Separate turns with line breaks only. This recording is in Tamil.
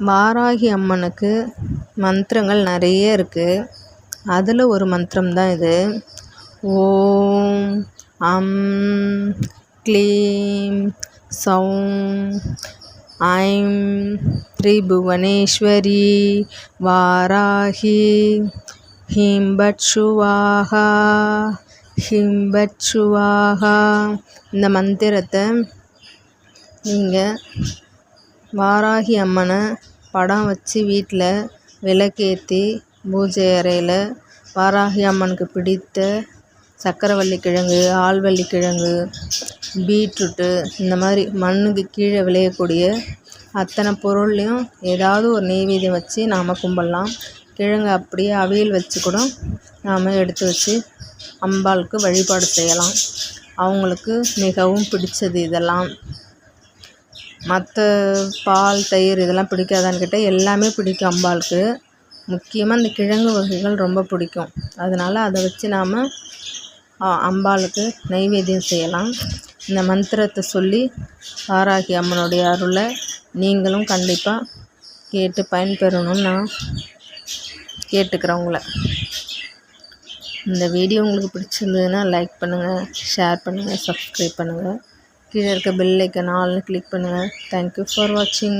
வாராகி அம்மனுக்கு மந்திரங்கள் நிறைய இருக்குது அதில் ஒரு மந்திரம் தான் இது. ஓம் அம் க்ளீம் சௌம் ஐம் திரிபுவனேஸ்வரி வாராகி ஹீம் பட் பட் இந்த மந்திரத்தை நீங்கள் வாராகி அம்மனை படம் வச்சு வீட்டில் விளக்கேற்றி பூஜை அறையில் வாராகி அம்மனுக்கு பிடித்த சக்கரவள்ளி கிழங்கு ஆள்வள்ளி கிழங்கு பீட்ரூட்டு இந்த மாதிரி மண்ணுக்கு கீழே விளையக்கூடிய அத்தனை பொருள்லேயும் ஏதாவது ஒரு நெய்வேதியம் வச்சு நாம் கும்பிடலாம். கிழங்கு அப்படியே அவியல் வச்சு கூட நாம் எடுத்து வச்சு அம்பாளுக்கு வழிபாடு செய்யலாம். அவங்களுக்கு மிகவும் பிடிச்சது இதெல்லாம். மற்ற பால் தயிர் இதெல்லாம் பிடிக்காதான்னு கேட்டால் எல்லாமே பிடிக்கும் அம்பாளுக்கு. முக்கியமாக இந்த கிழங்கு வகைகள் ரொம்ப பிடிக்கும். அதனால் அதை வச்சு நாம் அம்பாளுக்கு நைவேத்தியம் செய்யலாம். இந்த மந்திரத்தை சொல்லி வாராகி அம்மனுடைய அருளை நீங்களும் கண்டிப்பாக கேட்டு பயன்பெறணும்னு நான் கேட்டுக்கிறேன் உங்களை. இந்த வீடியோ உங்களுக்கு பிடிச்சிருந்ததுன்னா லைக் பண்ணுங்கள் ஷேர் பண்ணுங்கள் சப்ஸ்கிரைப் பண்ணுங்கள் கீழே இருக்க பெல் ஐக்கன் ஆல்னு கிளிக் பண்ணுங்கள் தேங்க்யூ ஃபார் வாட்சிங்